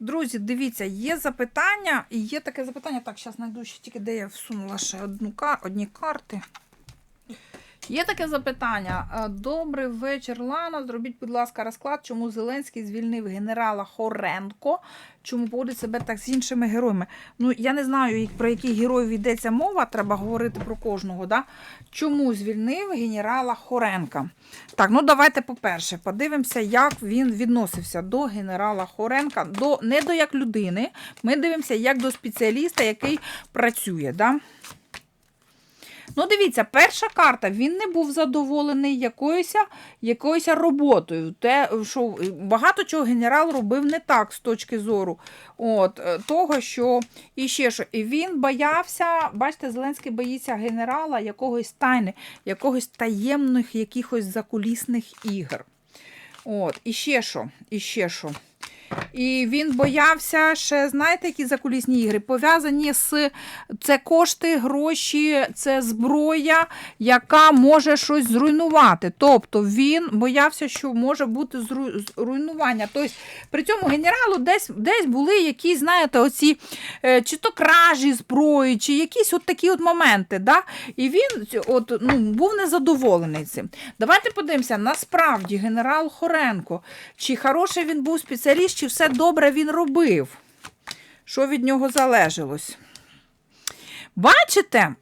Друзі, дивіться, є запитання, і є таке запитання. Так, зараз знайду ще тільки, де я всунула ще одну, одні карти. Є таке запитання. Е, Добрий вечір, Лана. Зробіть, будь ласка, розклад, чому Зеленський звільнив генерала Хоренко, чому поводить себе так з іншими героями. Ну, я не знаю, про яких героїв йдеться мова, треба говорити про кожного. Да? Чому звільнив генерала Хоренка? Так, ну давайте, по-перше, подивимося, як він відносився до генерала Хоренка, до, не до як людини. Ми дивимося як до спеціаліста, який працює. Да? Ну, дивіться, перша карта, він не був задоволений якоюсь, якоюсь роботою. Те, що багато чого генерал робив не так з точки зору от, е, того, що і ще що. І він боявся, бачите, Зеленський боїться генерала якогось тайни, якогось таємних, якихось закулісних ігор. От, і ще що, і ще що. І він боявся ще, знаєте, які закулісні ігри? Пов'язані з це кошти, гроші, це зброя, яка може щось зруйнувати. Тобто він боявся, що може бути зру- руйнування. Тобто при цьому генералу десь, десь були якісь, знаєте, оці е, чи то кражі зброї, чи якісь от такі от моменти. Да? І він от, ну, був незадоволений цим. Давайте подивимося, насправді генерал Хоренко, чи хороший він був спеціаліст, чи все добре він робив. Що від нього залежалось? Бачите?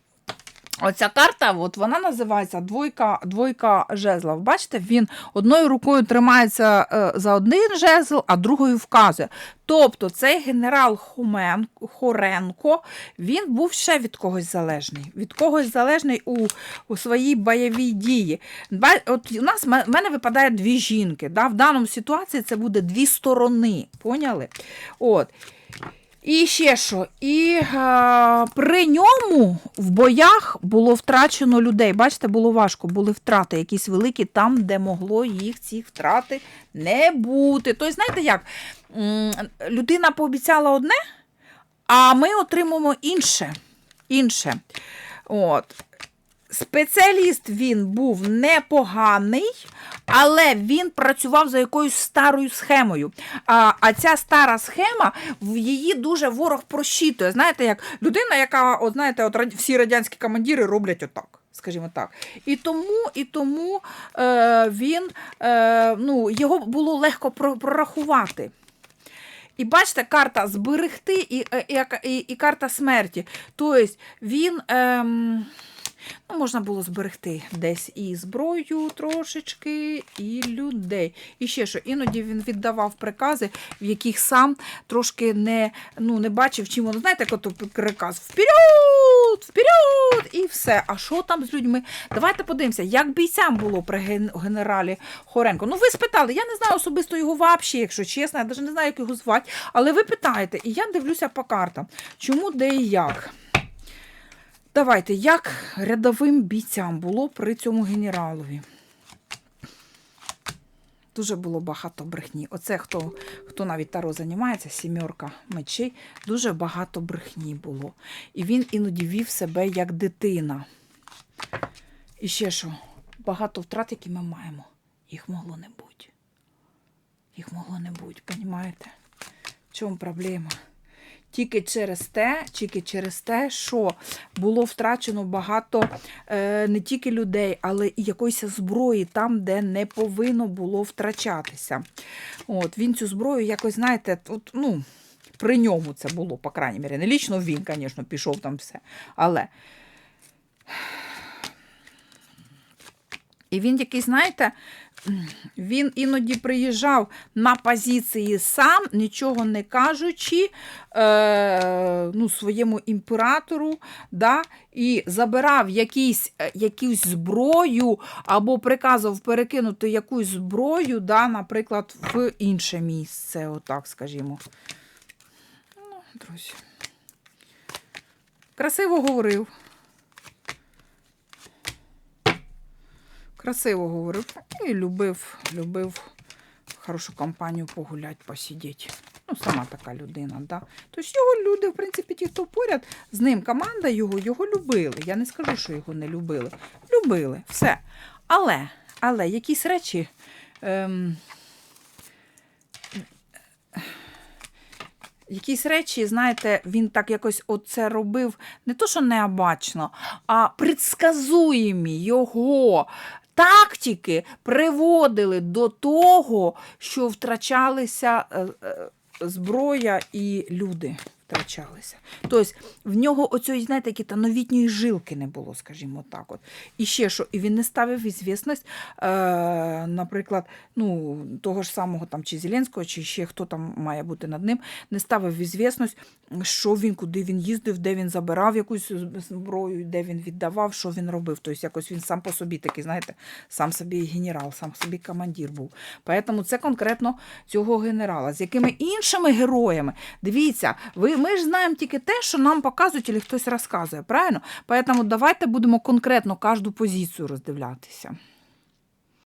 Оця карта, от вона називається двойка, двойка жезлів. Бачите, він одною рукою тримається е, за один жезл, а другою вказує. Тобто цей генерал Хумен, Хоренко, він був ще від когось залежний. Від когось залежний у, у своїй бойовій дії. От у нас в мене випадає дві жінки. Да? В даному ситуації це буде дві сторони. Поняли? От. І ще що? І е, при ньому в боях було втрачено людей. Бачите, було важко, були втрати якісь великі там, де могло їх ці втрати не бути. Тобто, знаєте як? Людина пообіцяла одне, а ми отримуємо інше. інше. От. Спеціаліст він був непоганий, але він працював за якоюсь старою схемою. А, а ця стара схема, в її дуже ворог прощитує. Знаєте, як людина, яка, от, знаєте, от всі радянські командири роблять отак. Скажімо так. І тому, і тому е, він, е, ну, його було легко прорахувати. І бачите, карта зберегти і, е, і, і, і карта смерті. Тобто він. Ем, Ну, можна було зберегти десь і зброю трошечки, і людей. І ще що, іноді він віддавав прикази, в яких сам трошки не, ну, не бачив, чим воно. Знаєте, як приказ вперед, вперед, і все. А що там з людьми? Давайте подивимося, як бійцям було при генералі Хоренко. Ну, ви спитали, я не знаю особисто його взагалі, якщо чесно, я навіть не знаю, як його звати, але ви питаєте, і я дивлюся по картам, чому, де і як. Давайте, як рядовим бійцям було при цьому генералові? Дуже було багато брехні. Оце хто, хто навіть таро займається, сімерка мечей, дуже багато брехні було. І він іноді вів себе як дитина. І ще що, багато втрат, які ми маємо, їх могло не бути. Їх могло не бути, понімаєте? В чому проблема? Тільки через те, тільки через те, що було втрачено багато е, не тільки людей, але і якоїсь зброї там, де не повинно було втрачатися. От, він цю зброю якось, знаєте, от, ну, при ньому це було, по крайній мірі. Не лічно він, звісно, пішов там все. Але. І він який, знаєте, він іноді приїжджав на позиції сам, нічого не кажучи е, ну, своєму імператору, да, і забирав якісь, е, якусь зброю або приказував перекинути якусь зброю, да, наприклад, в інше місце, отак скажімо. Ну, друзі. Красиво говорив. Красиво говорив. І любив, любив хорошу компанію погуляти, посидіти. Ну, сама така людина, да. Тобто його люди, в принципі, ті, хто поряд з ним, команда його, його любили. Я не скажу, що його не любили. Любили, все. Але, але якісь речі. Ем, якісь речі, знаєте, він так якось оце робив не то, що необачно, а предсказуємі його. Тактики приводили до того, що втрачалися е, е, зброя і люди втрачалися. Тобто в нього оцієї, знаєте, які та новітньої жилки не було, скажімо так. От. І ще що, і він не ставив ізвісність, е, наприклад, ну, того ж самого там, чи Зеленського, чи ще хто там має бути над ним, не ставив ізвісність, що він, куди він їздив, де він забирав якусь зброю, де він віддавав, що він робив. Тобто якось він сам по собі такий, знаєте, сам собі генерал, сам собі командир був. Поэтому це конкретно цього генерала. З якими іншими героями, дивіться, ви, ми ж знаємо тільки те, що нам показують, або хтось розказує, правильно? Поэтому давайте будемо конкретно кожну позицію роздивлятися.